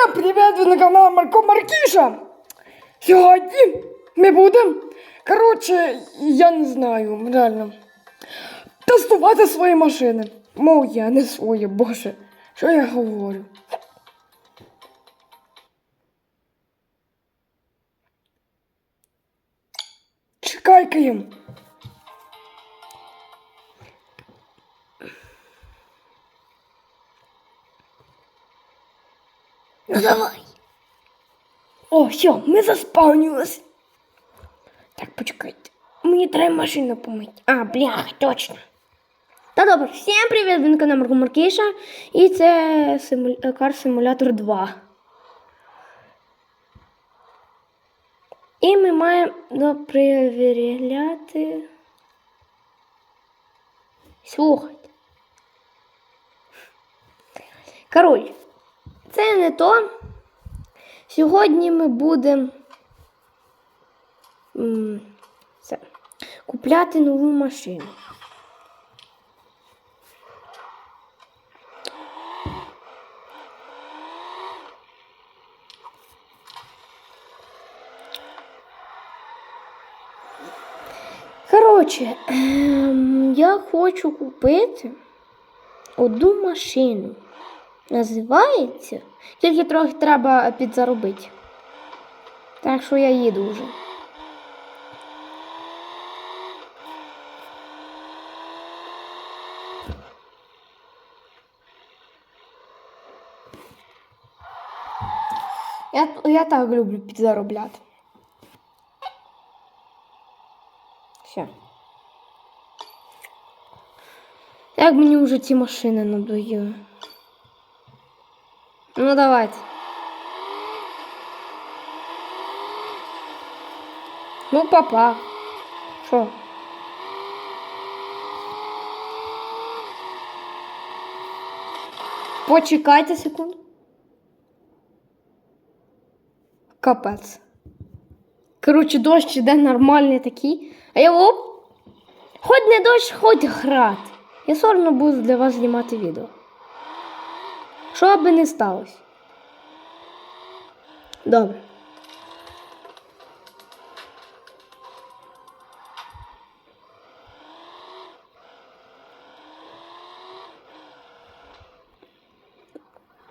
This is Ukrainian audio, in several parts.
Всім привіт! Ви на канал Марко Маркіша. Сьогодні ми будемо, коротше, я не знаю, реально, тестувати свої машини. Мов я не свої, боже, що я говорю? Чекай, Ким. Давай. О, все, ми заспавнились. Так, почекайте. Мені треба машину помити. А, бляха, точно. Та добре, всім привіт, він канал Марко Маркіша. І це симу... Car Simulator 2. І ми маємо ну, перевіряти. Слухайте. Коротше, це не то. Сьогодні ми будемо купляти нову машину. Коротше, ем, я хочу купити одну машину. Називається. Тільки трохи треба підзаробити. Так що я їду вже. Я, я так люблю підзаробляти. Все. Як мені вже ці машини надоїли. Ну давайте. Ну, папа. Що? Почекайте секунду. Капець. Коротше, дощ іде нормальний такий. А я оп. Хоч не дощ, хоч град. Я все одно буду для вас знімати відео. Що би не сталося. Добре.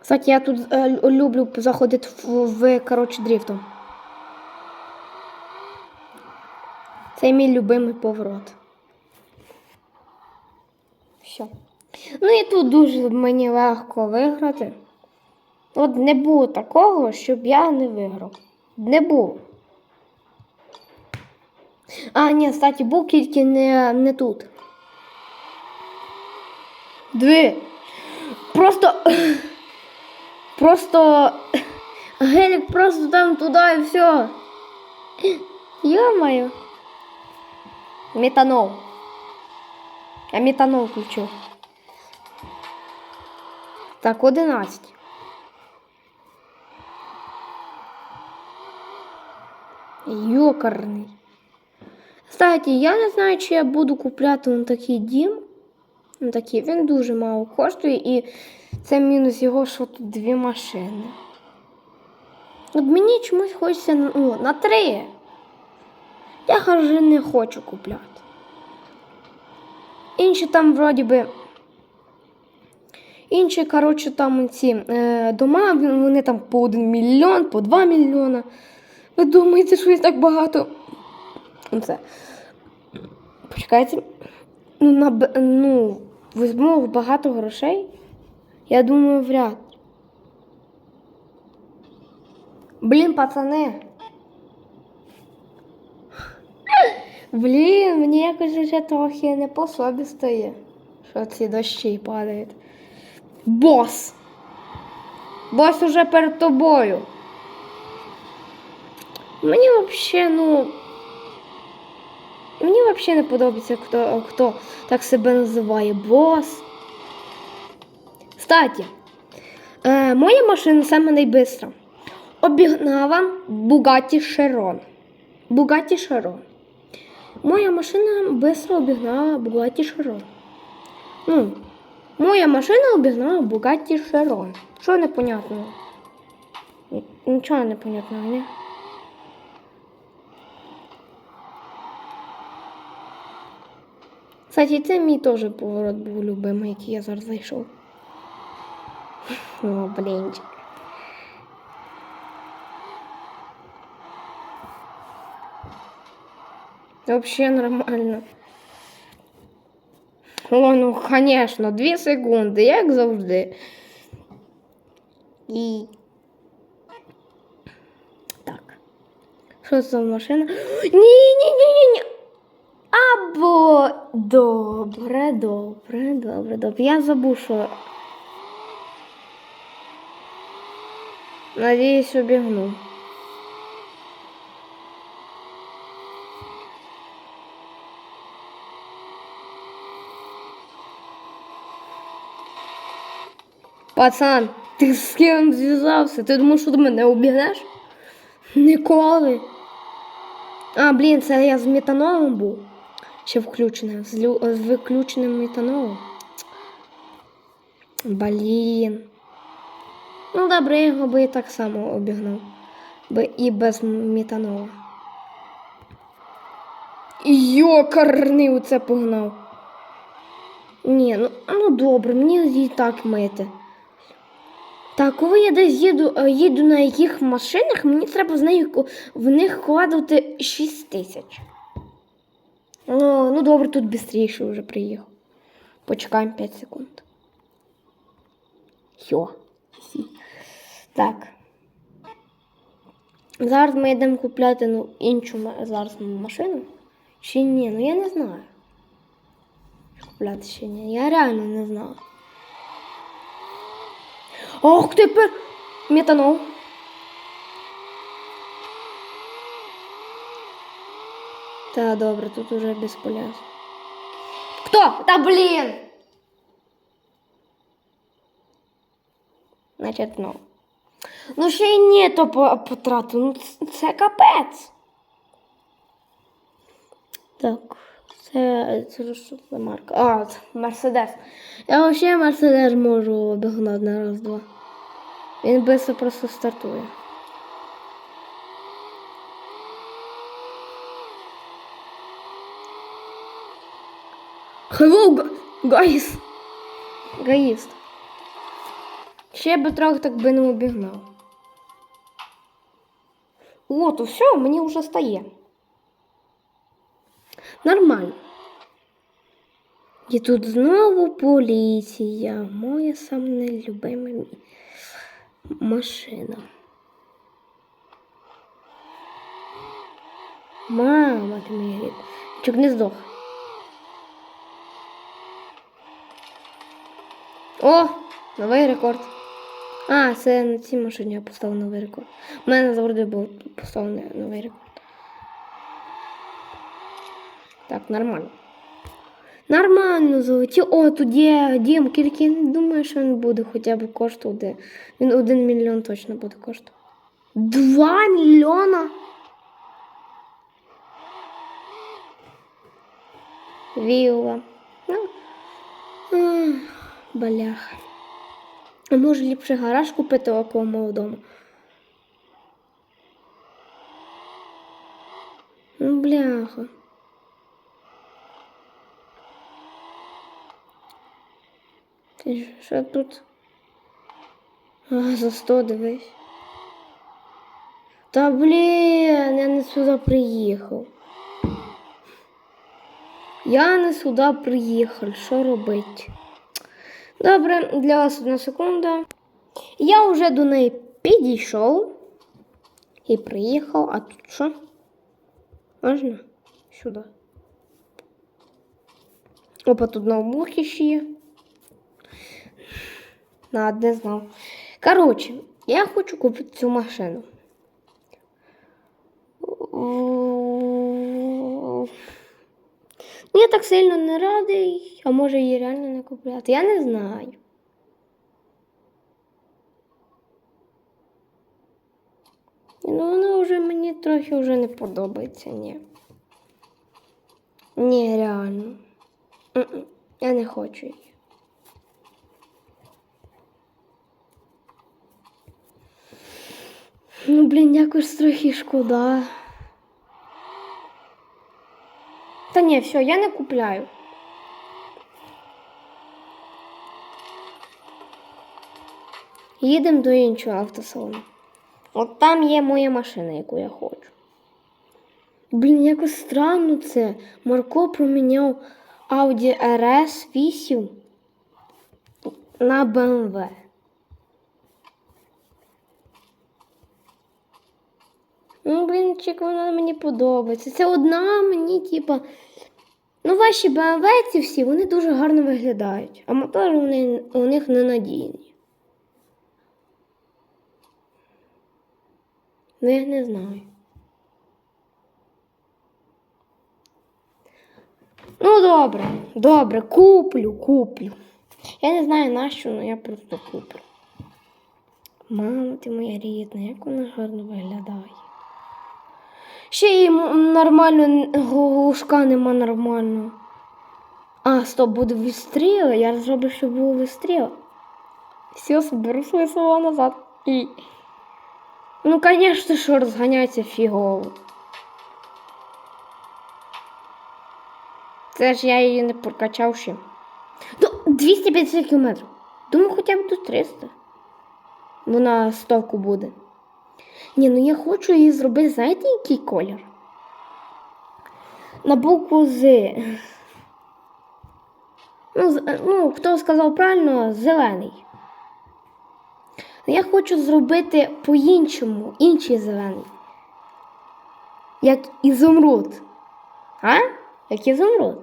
Кстати, я тут е, люблю заходити в, в коротше, дрифтом. Це мій любимий поворот. Все. Ну і тут дуже мені легко виграти. От не було такого, щоб я не виграв. Не було. А, ні, кстати, був тільки не, не тут. Дві. Просто. Просто. Гелік просто там туди і все. Йо-моє. Метанол. Я метанол включу. Так, 11. Йокарний. Кстати, я не знаю, чи я буду купляти он такий дім. Он такий, він дуже мало коштує і це мінус його, що тут дві машини. От мені чомусь хочеться ну, на три. Я вже не хочу купляти. Інші там, вроді би, інші, коротше, там ці е, дома, вони там по 1 мільйон, по 2 мільйона. Ви думаєте, що їх так багато? Це. Почекайте. Ну, на, ну, візьму багато грошей. Я думаю, вряд. Блін, пацани. Блін, мені якось вже трохи не по собі стає, що ці дощі падають. Бос! Бос уже перед тобою. Мені взагалі, ну. Мені взагалі не подобається, хто, хто так себе називає бос. Кстати, е, моя машина саме найбистра. Обігнала Bugatti Chiron. Bugatti Chiron. Моя машина быстро обігнала Bugatti Chiron. Ну, моя машина обігнала Bugatti Chiron. Що непонятно? Н- Нічого не понятного, ні? Кстати, це мій теж поворот був любимий, який я зараз зайшов. О, блінчик. Вообще нормально. О, ну, конечно, дві секунди, як завжди. І. Так. Що це за машина? Ні, ні, ні, ні, ні. Або добре, добре, добре, добре. Я забув, що. Надіюсь, обігну. Пацан, ти з ким зв'язався? Ти думав, що ти мене обігнеш? Ніколи. А, блін, це я з метанолом був. Ще включеним. З, лю... з виключеним метанолом. Блін. Ну, добре, я його би і так само обігнав. Би і без метанола. Йокарний оце погнав. Ні, ну, ну добре, мені і так мити. Так, коли я десь їду, е, їду на яких машинах, мені треба з нею в них вкладати 6 тисяч. Ну, ну добре, тут швидше вже приїхав. Почекаємо 5 секунд. Йо. Так. Зараз ми йдемо купляти ну, іншу зараз машину. Чи ні? Ну я не знаю. Купляти чи ні. Я реально не знаю. Ох, тепер метанол. Та добре, тут уже безполезно. Хто? Та блін! Значить, ну. Ну ще й ні, то по- потратив. Ну це капець. Так, це, це що за марка? А, це Мерседес. Я взагалі Мерседес можу обігнати на раз-два. Він быстро просто стартує. Hello, guys! Гаїст. Ще би трохи так би не обігнав. О, то все, мені вже стає. Нормально. І тут знову поліція. Моя саме нелюбима машина. Мама, ти моя рідна. Чок не здох. О, новий рекорд. А, це на цій машині я поставив новий рекорд. У мене завжди був поставлений новий рекорд. Так, нормально. Нормально золоті. О, тут є Дім Кількін. Думаю, що він буде хоча б коштувати. Він один мільйон точно буде коштувати. Два мільйона? Вілла. Ну, ах, Баляха. А може ліпше гараж купити около мого дому? Ну, бляха. Ти що тут? А, за 100 дивись. Та блін, я не сюди приїхав. Я не сюди приїхав. Що робити? Добре, для вас одна секунда. Я вже до неї підійшов і приїхав. А тут що? Можна? Сюди. Опа, тут ноутбуки ще є. Надо, не знав. Коротше, я хочу купити цю машину. Ну, Я так сильно не радий, а може її реально не купляти. Я не знаю. Ну, вона вже мені трохи вже не подобається, ні. Ні, реально. Я не хочу її. Ну, блін, якось трохи шкода. Та ні, все, я не купляю. Їдемо до іншого автосалону. От там є моя машина, яку я хочу. Блін, якось странно це. Марко проміняв Audi RS 8 на BMW. Ну, блін, чек, вона мені подобається. Це одна мені, типа. Ну, ваші BMW ці всі, вони дуже гарно виглядають, а мотори вони, у них ненадійні. Ну, я не знаю. Ну, добре, добре, куплю, куплю. Я не знаю нащо, але я просто куплю. Мама, ти моя рідна, як вона гарно виглядає. Ще й нормально глушка нема нормального. А, стоп, буде вистріл. Я зроблю, щоб було вистріл. Все, соберу свої слова назад. І... Ну, конечно, що розганяється фігово. Це ж я її не прокачав ще. До 250 км. Думаю, хоча б до 300. Вона стовку буде. Ні, ну я хочу її зробити, знаєте, який колір? На букву З. Ну, ну, хто сказав правильно, зелений. Я хочу зробити по-іншому, інший зелений. Як ізумруд. А? Як ізумруд.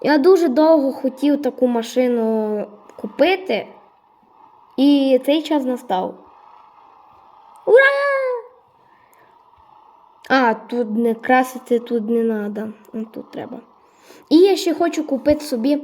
Я дуже довго хотів таку машину купити, і цей час настав. Ура! А, тут не красити, тут не треба. Тут треба. І я ще хочу купити собі.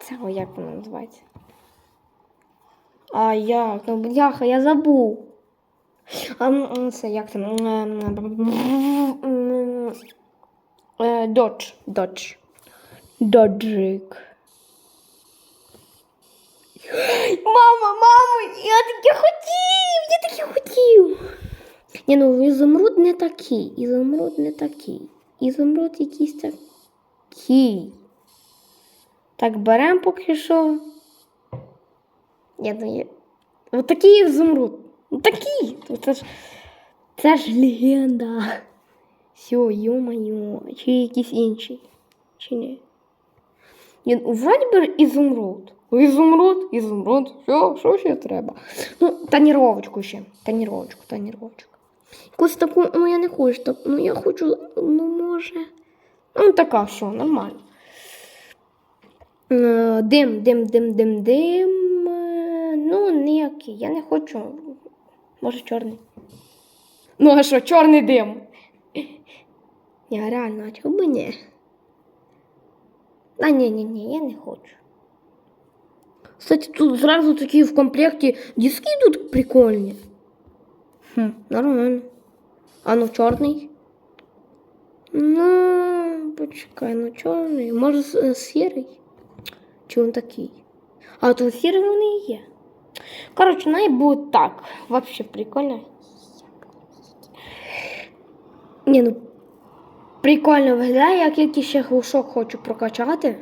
Це як воно називається? А як? Ну, бляха, я забув. А, це як там? Додж. Додж. Доджик. Мама, мама, я таке хотів, я таке хотів. Ні, ну ізумруд не такий, ізумруд не такий. Ізумруд якийсь такий. Так, беремо поки що. Я думаю, такий ізумруд. Ну такий. Ну, Це ж, це ж легенда. Все, йо-моє, чи якийсь інший. Чи ні? Ні, ну, вроді би ізумруд. Ізумруд, ізумруд, все, що ще треба? Ну, тоніровочку ще. Тоніровочку, тоніровочку. Якусь таку, ну я не хочу так. Ну я хочу, ну може. Ну, така, все, нормально. Е, Дим, дим, дим, дим, дим. Е, Ну, ніякий. Я не хочу. Може, чорний. Ну, а що, чорний дим? Ні, реально, а чого би ні? А ні, ні, ні, я не хочу. Кстати, тут зразу такі в комплекті диски тут прикольні. Хм, нормально. А ну чорний? Ну, почекай, ну чорний. Може с- сірий? Чи він такий? А тут сірий вони і є. Коротше, най буде так. Вообще прикольно. Ні, ну прикольно виглядає, як я ще глушок хочу прокачати.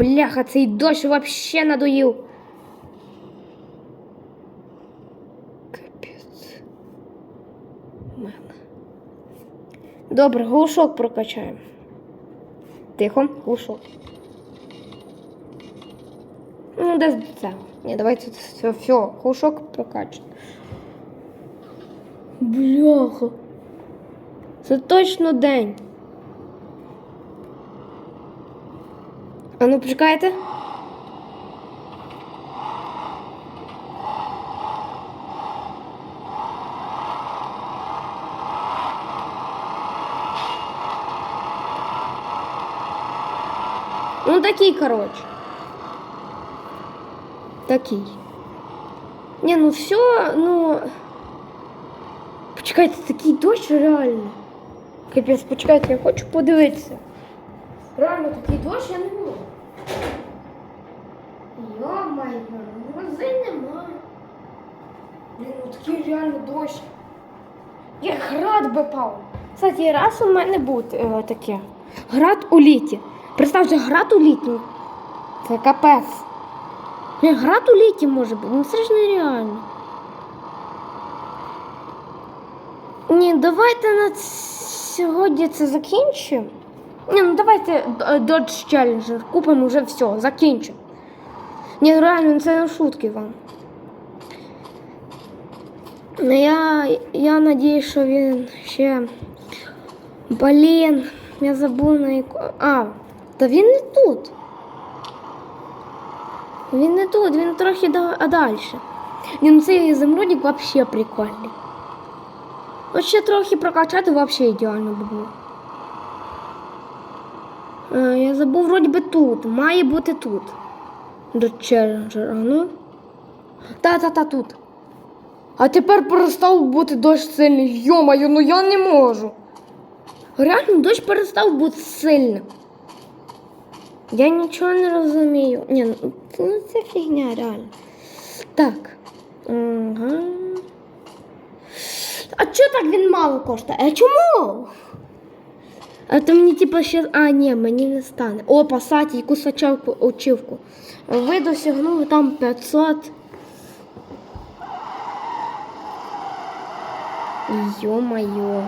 Бляха, цей дощ вообще надоїв. Капець. Мама. Добре, глушок прокачаємо. Тихо, глушок. Ну, десь цього. Ні, давайте все, все, глушок прокачаємо. Бляха. Це точно день. Почекайте. Ну такий, короче. Такий. Не, ну все, ну. Почекайте, такий дощ реально. Капець, почекайте, я хочу подивитися. Реально такий дощ я не. Такий реально дощ. Як град би пав. Кстати, раз у мене буде е, таке. Град у літі. Представте, град у літі. Це капець. Не, град у літі може бути, ну це ж нереально. Ні, давайте на сьогодні це закінчимо. Ні, ну давайте е, Dodge Challenger купимо вже все, закінчимо. Ні, реально, це не шутки вам. Ну я, я надіюсь, що він ще. Блін, я забув на яку. А, та він не тут. Він не тут, він трохи да- а далі. Ні, ну цей ізумрудик взагалі прикольний. От ще трохи прокачати взагалі ідеально було. Я забув вроді би тут. Має бути тут. До челенджера, ну. Та-та-та тут. А тепер перестав бути дощ сильний. Йомаю, ну я не можу. Реально дощ перестав бути сильним. Я нічого не розумію. Ні, ну ну, це фігня реально. Так. Ага. А чого так він мало коштує? А чому? А то мені типу ще. А, ні, мені не стане. О, пасаті, якусь очівку. Ви досягнули там 500. Ё-моё.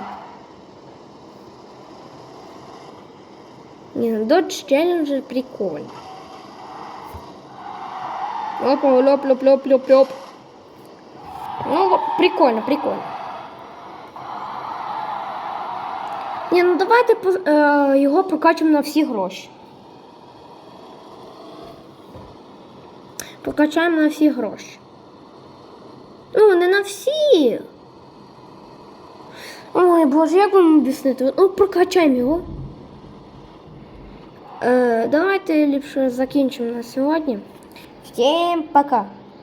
Не, ну Dodge Challenger прикольно. Опа, лёп, лёп, лёп, лёп, лёп. Ну, вот, прикольно, прикольно. Ні, ну давайте по- е, його прокачуємо на всі гроші. Прокачаємо на всі гроші. Ну, не на всі. Ой, боже, як вам об'яснити? Ну, прокачаємо його. Е, давайте ліпше закінчимо на сьогодні. Всім пока!